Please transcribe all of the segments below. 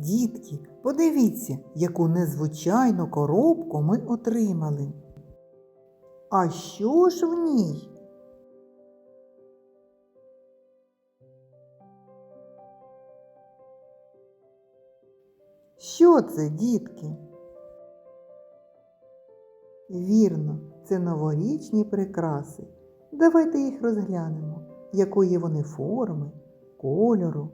Дітки, подивіться, яку незвичайну коробку ми отримали. А що ж в ній? Що це, дітки? Вірно, це новорічні прикраси. Давайте їх розглянемо, якої вони форми, кольору.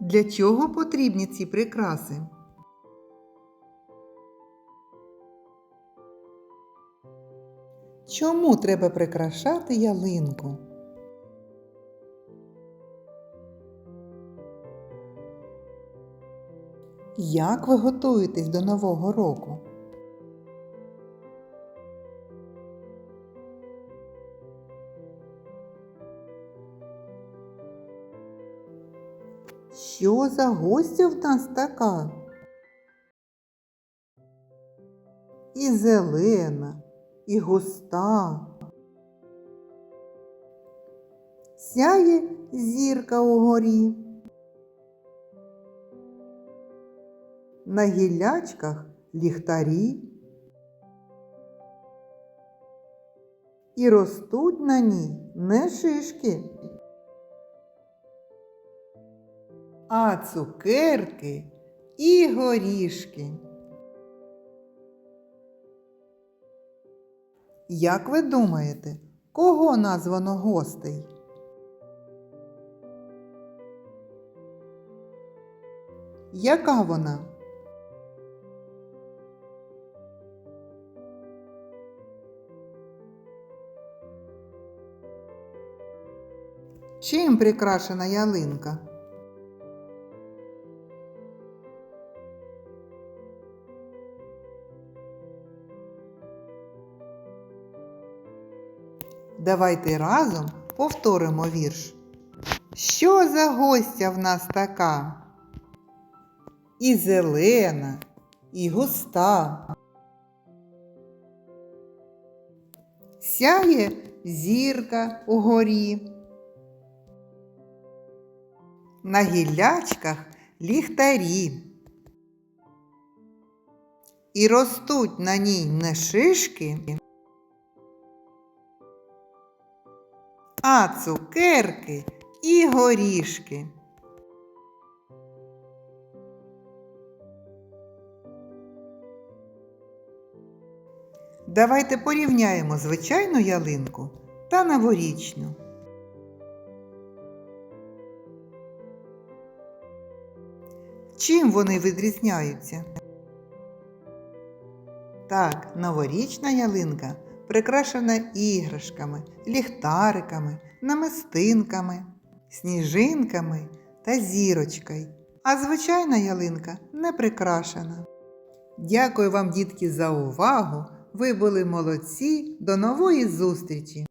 Для чого потрібні ці прикраси? Чому треба прикрашати ялинку? Як ви готуєтесь до Нового року? Що за гостя в нас така? І зелена, і густа. Сяє зірка угорі. На гіллячках ліхтарі. І ростуть на ній не шишки, а цукерки і горішки. Як ви думаєте, кого названо гостей? Яка вона? Чим прикрашена ялинка? Давайте разом повторимо вірш. Що за гостя в нас така? І зелена, і густа. Сяє зірка угорі. На гіллячках ліхтарі. І ростуть на ній не шишки, а цукерки і горішки. Давайте порівняємо звичайну ялинку та новорічну. Чим вони відрізняються? Так, новорічна ялинка прикрашена іграшками, ліхтариками, намистинками, сніжинками та зірочкою. А звичайна ялинка не прикрашена. Дякую вам, дітки, за увагу! Ви були молодці! До нової зустрічі!